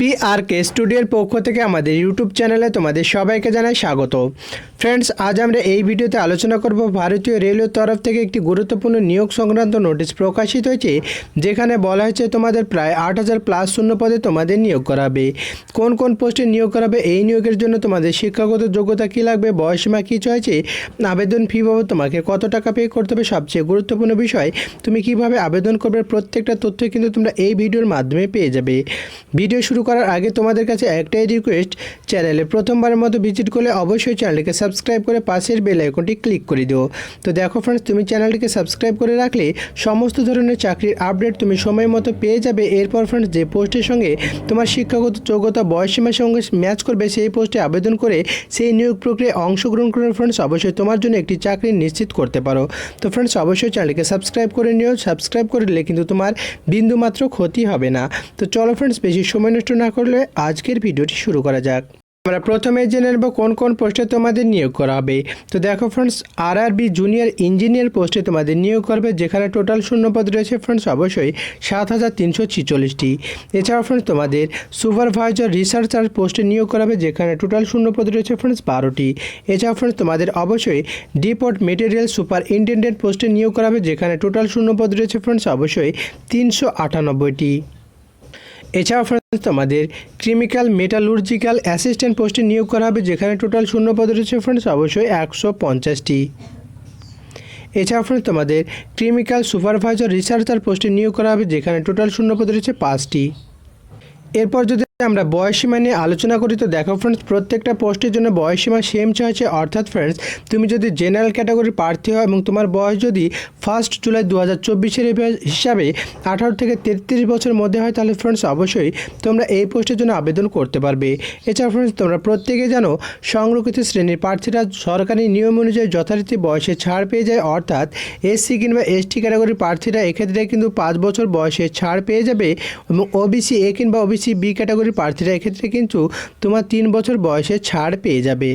P R কে স্টুডিওর পক্ষ থেকে আমাদের ইউটিউব চ্যানেলে তোমাদের সবাইকে জানাই স্বাগত। ফ্রেন্ডস আজ আমরা এই ভিডিওতে আলোচনা করব ভারতীয় রেলওয়ের তরফ থেকে একটি গুরুত্বপূর্ণ নিয়োগ সংক্রান্ত নোটিশ প্রকাশিত হয়েছে, যেখানে বলা হয়েছে তোমাদের প্রায় আট হাজার প্লাস শূন্য পদে তোমাদের নিয়োগ করাবে কোন কোন পোস্টে নিয়োগ করাবে এই নিয়োগের জন্য তোমাদের শিক্ষাগত যোগ্যতা কী লাগবে বয়সীমা কী চাইছে আবেদন ফি বাবদ তোমাকে কত টাকা পে করতে হবে, সবচেয়ে গুরুত্বপূর্ণ বিষয়, তুমি কীভাবে আবেদন করবে, প্রত্যেকটা তথ্য কিন্তু তোমরা এই ভিডিওর মাধ্যমে পেয়ে যাবে। ভিডিও শুরু করার আগে তোমাদের কাছে একটাই রিকোয়েস্ট চ্যানেলে প্রথমবারের মতো ভিজিট করলে অবশ্যই চ্যানেলটিকে সাবস্ক্রাইব করে পাশের বেল আইকনটি ক্লিক করে দিও। তো দেখো ফ্রেন্ডস তুমি চ্যানেলটিকে সাবস্ক্রাইব করে রাখলে সমস্ত ধরনের চাকরির আপডেট তুমি সময় মতো পেয়ে যাবে। এরপর ফ্রেন্ডস যে পোস্টের সঙ্গে তোমার শিক্ষাগত যোগ্যতা বয়সীমার সঙ্গে ম্যাচ করবে, সেই পোস্টে আবেদন করে সেই নিয়োগ প্রক্রিয়ায় অংশগ্রহণ করে ফ্রেন্ডস অবশ্যই তোমার জন্য একটি চাকরি নিশ্চিত করতে পারো। তো ফ্রেন্ডস অবশ্যই চ্যানেলটিকে সাবস্ক্রাইব করে নিও। সাবস্ক্রাইব করলে কিন্তু তোমার বিন্দুমাত্র ক্ষতি হবে না। তো চলো ফ্রেন্ডস বেশি সময় নষ্ট না করলে আজকের ভিডিওটি শুরু করা যাক। আমরা প্রথমে জেনে নেব কোন কোন পোস্টে তোমাদের নিয়োগ করা হবে। তো দেখো friends R B junior engineer পোস্টে তোমাদের নিয়োগ করবে, যেখানে টোটাল শূন্যপদ রয়েছে ফ্রেন্ডস অবশ্যই সাত হাজার তিনশো ছিচল্লিশটি। এছাড়াও ফ্রেন্ডস তোমাদের সুপারভাইজার রিসার্চার পোস্টে নিয়োগ করাবে যেখানে টোটাল শূন্যপদ রয়েছে ফ্রেন্ডস বারোটি। এছাড়াও ফ্রেন্ডস তোমাদের অবশ্যই ডিপোর্ট মেটেরিয়াল সুপার ইন্টেন্ডেন্ট পোস্টে নিয়োগ করাবে যেখানে টোটাল শূন্যপদ রয়েছে ফ্রেন্ডস অবশ্যই তিনশো আটানব্বইটি। এছাড়াও ফ্রেন্ডস তোমাদের ক্রিমিক্যাল মেটালুর্জিক্যাল অ্যাসিস্ট্যান্ট পোস্টে নিয়োগ করা হবে, যেখানে টোটাল শূন্য পদ রয়েছে ফ্রেন্ডস অবশ্যই একশো পঞ্চাশটি। এছাড়াও ফ্রেন্ডস তোমাদের ক্রিমিক্যাল সুপারভাইজার রিসার্চার পোস্টে নিয়োগ করা হবে, যেখানে টোটাল শূন্য পদ রয়েছে পাঁচটি। এরপর যদি আমরা বয়সীমা নিয়ে আলোচনা করি, তো দেখো ফ্রেন্ডস প্রত্যেকটা পোস্টের জন্য বয়সীমা সেম চাইছে। অর্থাৎ ফ্রেন্ডস তুমি যদি জেনারেল ক্যাটাগরির প্রার্থী হও এবং তোমার বয়স যদি ফার্স্ট জুলাই দু হাজার চব্বিশের হিসাবে আঠারো থেকে তেত্রিশ বছর মধ্যে হয়, তাহলে ফ্রেন্ডস অবশ্যই তোমরা এই পোস্টের জন্য আবেদন করতে পারবে। এছাড়া ফ্রেন্ডস তোমরা প্রত্যেকে জানো, সংরক্ষিত শ্রেণির প্রার্থীরা সরকারি নিয়ম অনুযায়ী যথারীতি বয়সে ছাড় পেয়ে যায়, অর্থাৎ এসসি কিংবা এসটি ক্যাটাগরির প্রার্থীরা এক্ষেত্রে কিন্তু পাঁচ বছর বয়সে ছাড় পেয়ে যাবে এবং ওবিসি এ কিংবা ওবিসি বি ক্যাটাগরি প্রার্থীরা এক্ষেত্রে কিন্তু তোমার তিন বছর বয়সে ছাড় পেয়ে যাবে।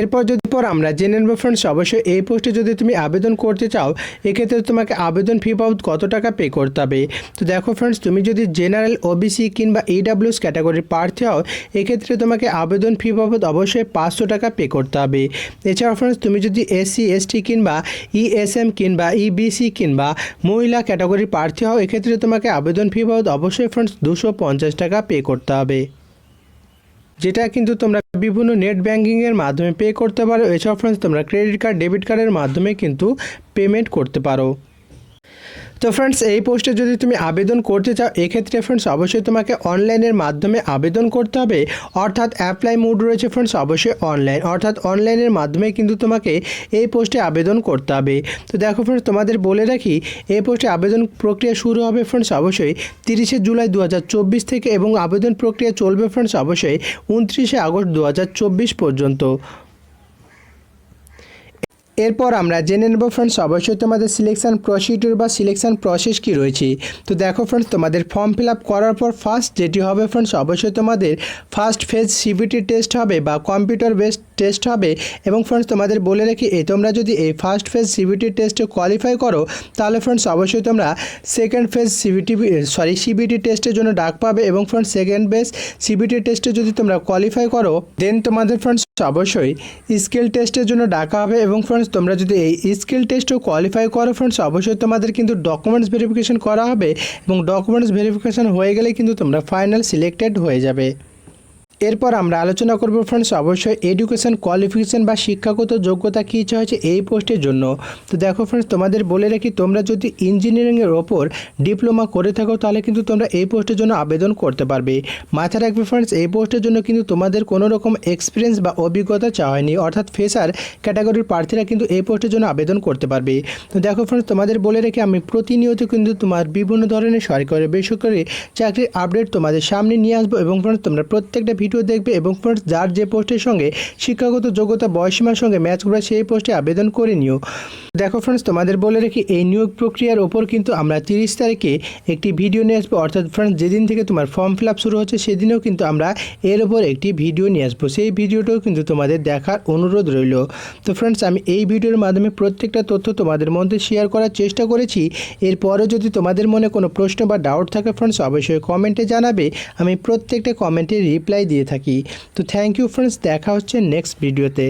এরপর যদি পর আমরা জেনে নেব ফ্রেন্ডস অবশ্যই এই পোস্টে যদি তুমি আবেদন করতে চাও, এক্ষেত্রে তোমাকে আবেদন ফি বাবদ কত টাকা পে করতে হবে? তো দেখো ফ্রেন্ডস তুমি যদি জেনারেল ওবিসি কিংবা ইডাব্লিউএস ক্যাটাগরির প্রার্থী হও, এক্ষেত্রে তোমাকে আবেদন ফি বাবদ অবশ্যই পাঁচশো টাকা পে করতে হবে। এছাড়াও ফ্রেন্ডস তুমি যদি এসসি এসটি কিংবা ইএসএম কিংবা ইবিসি কিংবা মহিলা ক্যাটাগরির প্রার্থী হও, এক্ষেত্রে তোমাকে আবেদন ফি বাবদ অবশ্যই ফ্রেন্ডস দুশো পঞ্চাশ টাকা পে করতে হবে। যেটা কিন্তু তোমরা বিভিন্ন নেট ব্যাঙ্কিংয়ের মাধ্যমে পে করতে পারো। এছাড়াও ফ্রেন্ডস তোমরা ক্রেডিট কার্ড ডেবিট কার্ডের মাধ্যমে কিন্তু পেমেন্ট করতে পারো। তো ফ্রেন্ডস এই পোস্টে যদি তুমি আবেদন করতে চাও, এক্ষেত্রে ফ্রেন্ডস অবশ্যই তোমাকে অনলাইনের মাধ্যমে আবেদন করতে হবে। অর্থাৎ অ্যাপ্লাই মোড রয়েছে ফ্রেন্ডস অবশ্যই অনলাইন অর্থাৎ অনলাইনের মাধ্যমে কিন্তু তোমাকে এই পোস্টে আবেদন করতে হবে। তো দেখো ফ্রেন্ডস তোমাদের বলে রাখি, এই পোস্টে আবেদন প্রক্রিয়া শুরু হবে ফ্রেন্ডস অবশ্যই তিরিশে জুলাই দু হাজার চব্বিশ থেকে এবং আবেদন প্রক্রিয়া চলবে ফ্রেন্ডস অবশ্যই উনত্রিশে আগস্ট দু হাজার চব্বিশ পর্যন্ত। এরপর আমরা জেনে নেব ফ্রেন্ডস অবশ্যই তোমাদের সিলেকশান প্রসিডিউর বা সিলেকশান প্রসেস কি রয়েছে। তো দেখো ফ্রেন্ডস তোমাদের ফর্ম ফিল আপ করার পর ফার্স্ট যেটি হবে ফ্রেন্ডস অবশ্যই তোমাদের ফার্স্ট ফেজ সিবিটি টেস্ট হবে বা কম্পিউটার বেসড টেস্ট হবে। এবং ফ্রেন্ডস তোমাদের বলে রাখি এই তোমরা যদি এই ফার্স্ট ফেজ সিবিটি টেস্টে কোয়ালিফাই করো, তাহলে ফ্রেন্ডস অবশ্যই তোমরা second phase CBT sorry CBT টেস্টের জন্য ডাক পাবে এবং ফ্রেন্ডস সেকেন্ড বেস সিবিটি টেস্টে যদি তোমরা কোয়ালিফাই করো দেন তোমাদের ফ্রেন্ডস অবশ্যই স্কিল টেস্টের জন্য ডাকা হবে এবং ফ্রেন্ডস তোমরা যদি এই স্কিল টেস্টও কোয়ালিফাই করো ফ্রেন্ডস অবশ্যই তোমাদের কিন্তু ডকুমেন্টস ভেরিফিকেশন করা হবে এবং ডকুমেন্টস ভেরিফিকেশন হয়ে গেলে কিন্তু তোমরা ফাইনাল সিলেক্টেড হয়ে যাবে। এরপর আমরা আলোচনা করব ফ্রেন্ডস অবশ্যই এডুকেশন কোয়ালিফিকেশন বা শিক্ষাগত যোগ্যতা কী হয়েছে এই পোস্টের জন্য। তো দেখো ফ্রেন্ডস তোমাদের বলে রাখি, তোমরা যদি ইঞ্জিনিয়ারিংয়ের ওপর ডিপ্লোমা করে থাকো, তাহলে কিন্তু তোমরা এই পোস্টের জন্য আবেদন করতে পারবে। মাথায় রাখবে ফ্রেন্ডস এই পোস্টের জন্য কিন্তু তোমাদের কোনো রকম এক্সপিরিয়েন্স বা অভিজ্ঞতা চাওয়ায়নি অর্থাৎ ফেসার ক্যাটাগরির প্রার্থীরা কিন্তু এই পোস্টের জন্য আবেদন করতে পারবে। তো দেখো ফ্রেন্ডস তোমাদের বলে রেখে, আমি প্রতিনিয়ত কিন্তু তোমার বিভিন্ন ধরনের সরকারি, বেসরকারি চাকরির আপডেট তোমাদের সামনে নিয়ে আসব এবং ফ্রেন্ডস তোমরা প্রত্যেকটা ভিডিও ভিডিও দেখবে এবং ফ্রেন্ডস যার যে পোস্টের সঙ্গে শিক্ষাগত যোগ্যতা বয়সীমার সঙ্গে ম্যাচ করে সেই পোস্টে আবেদন করে নিও। দেখো ফ্রেন্ডস তোমাদের বলে রাখি, এই নিয়োগ প্রক্রিয়ার ওপর কিন্তু আমরা তিরিশ তারিখে একটি ভিডিও নিয়ে আসব। অর্থাৎ ফ্রেন্ডস যেদিন থেকে তোমার ফর্ম ফিল আপ শুরু হচ্ছে, সেদিনেও কিন্তু আমরা এর ওপর একটি ভিডিও নিয়ে আসব। সেই ভিডিওটাও কিন্তু তোমাদের দেখার অনুরোধ রইল। তো ফ্রেন্ডস আমি এই ভিডিওর মাধ্যমে প্রত্যেকটা তথ্য তোমাদের মধ্যে শেয়ার করার চেষ্টা করেছি। এরপরেও যদি তোমাদের মনে কোনো প্রশ্ন বা ডাউট থাকে ফ্রেন্ডস অবশ্যই কমেন্টে জানাবে। আমি প্রত্যেকটা কমেন্টে রিপ্লাই দিয়ে থাকি। তো থ্যাংক ইউ ফ্রেন্ডস দেখা হচ্ছে নেক্সট ভিডিওতে